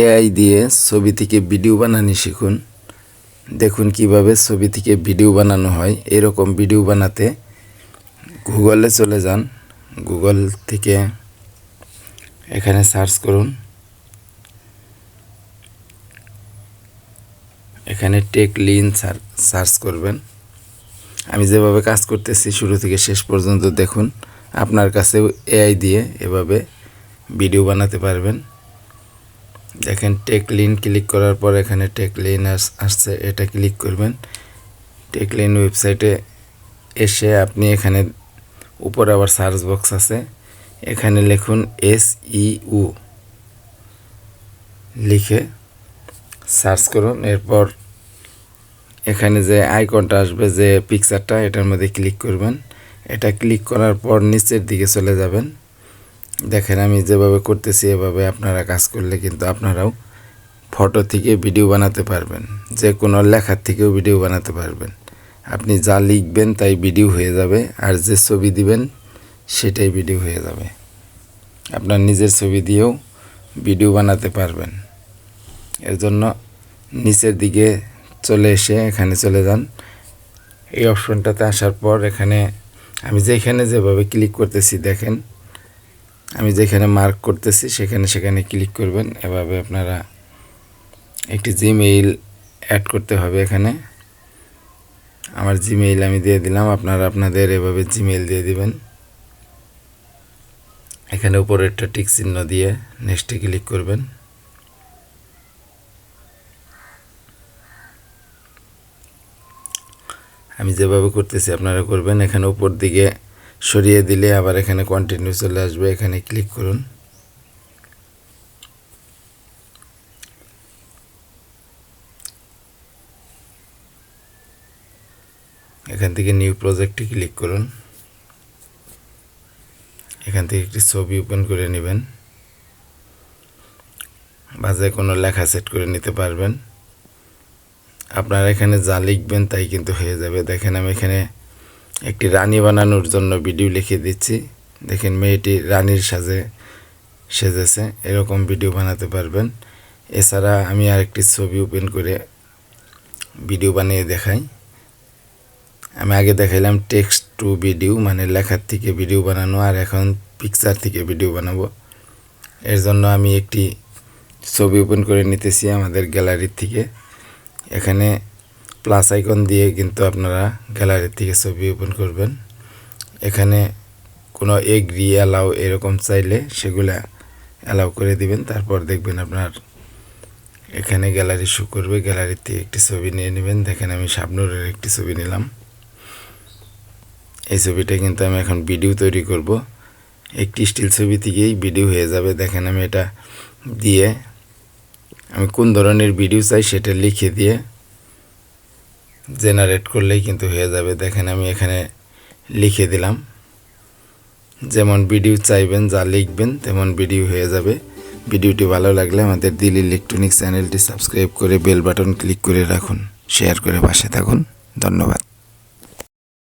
AI দিয়ে ছবি থেকে ভিডিও বানানি শিখুন। দেখুন কীভাবে ছবি থেকে ভিডিও বানানো হয়। এরকম ভিডিও বানাতে গুগলে চলে যান। গুগল থেকে এখানে সার্চ করুন। এখানে টেক লিন সার্চ করবেন। আমি যেভাবে কাজ করতেছি শুরু থেকে শেষ পর্যন্ত দেখুন। আপনার কাছেও এআই দিয়ে এভাবে ভিডিও বানাতে পারবেন। দেখেন টেক লিন ক্লিক করার পর এখানে টেক লিন আসছে, এটা ক্লিক করবেন। টেক লিন ওয়েবসাইটে এসে আপনি এখানে উপরে আবার সার্চ বক্স আছে। এখানে লিখুন এস ইউ লিখে সার্চ করুন। এরপর এখানে যে আইকনটা আসবে, যে পিকচারটা এটার মধ্যে ক্লিক করবেন। এটা ক্লিক করার পর নিচের দিকে চলে যাবেন। দেখেন, আমি যেভাবে করতেছি, এভাবে আপনারা কাজ করলে কিন্তু আপনারাও ফটো থেকে ভিডিও বানাতে পারবেন। যে কোনো লেখার থেকেও ভিডিও বানাতে পারবেন। আপনি যা লিখবেন, তাই ভিডিও হয়ে যাবে। আর যে ছবি দিবেন, সেটাই ভিডিও হয়ে যাবে। আপনার নিজের ছবি দিয়েও ভিডিও বানাতে পারবেন। এর জন্য নিচের দিকে চলে এসে এখানে চলে যান। এই অপশনটাতে আসার পর এখানে আমি যেখানে যেভাবে ক্লিক করতেছি, দেখেন আমি যেখানে মার্ক করতেছি, সেখানে সেখানে ক্লিক করবেন। এভাবে আপনারা একটি জিমেইল অ্যাড করতে হবে এখানে। আমার জিমেইল আমি দিয়ে দিলাম, আপনারা আপনাদের এভাবে জিমেইল দিয়ে দিবেন। এখানে উপরে একটা টিক চিহ্ন দিয়ে নেক্সটে ক্লিক করবেন। আমি যেভাবে করতেছি, আপনারা করবেন। এখানে উপর দিকে সরিয়ে দিলে আবার এখানে কন্টিনিউ চলে আসবে, এখানে ক্লিক করুন। এখান থেকে নিউ প্রজেক্টে ক্লিক করুন। এখান থেকে একটি ছবি ওপেন করে নেবেন। বা যে কোনো লেখা সেট করে নিতে পারবেন। আপনারা এখানে যা লিখবেন তাই কিন্তু হয়ে যাবে। দেখেন আমি এখানে একটি রানী বানানোর জন্য ভিডিও লিখে দিচ্ছি। দেখেন, মেয়েটি রানীর সাজে সেজেছে। এরকম ভিডিও বানাতে পারবেন। এছাড়া আমি আরেকটি ছবি ওপেন করে ভিডিও বানিয়ে দেখাই। আমি আগে দেখাইলাম টেক্সট টু ভিডিও মানে লেখার থেকে ভিডিও বানানো, আর এখন পিকচার থেকে ভিডিও বানাবো। এর জন্য আমি একটি ছবি ওপেন করে নিতেছি আমাদের গ্যালারির থেকে। এখানে প্লাস আইকন দিয়ে কিন্তু আপনারা গ্যালারির থেকে ছবি ওপেন করবেন। এখানে কোনো এগ্রি অ্যালাউ এরকম চাইলে সেগুলা অ্যালাউ করে দিবেন। তারপর দেখবেন আপনার এখানে গ্যালারি শো করবে। গ্যালারির থেকে একটি ছবি নিয়ে নেবেন। দেখেন আমি শাবনুরের একটি ছবি নিলাম। এই ছবিটা কিন্তু আমি এখন ভিডিও তৈরি করব। একটি স্টিল ছবি থেকেই ভিডিও হয়ে যাবে। দেখেন আমি এটা দিয়ে আমি কোন ধরনের ভিডিও চাই সেটা লিখে দিয়ে জেনারেট করলেই কিন্তু হয়ে যাবে। দেখেন আমি এখানে লিখে দিলাম। যেমন ভিডিও চাইবেন, যা লিখবেন, তেমন ভিডিও হয়ে যাবে। ভিডিওটি ভালো লাগলে আমাদের দিল ইলেকট্রনিক্স চ্যানেলটি সাবস্ক্রাইব করে বেল বাটন ক্লিক করে রাখুন। শেয়ার করে পাশে থাকুন। ধন্যবাদ।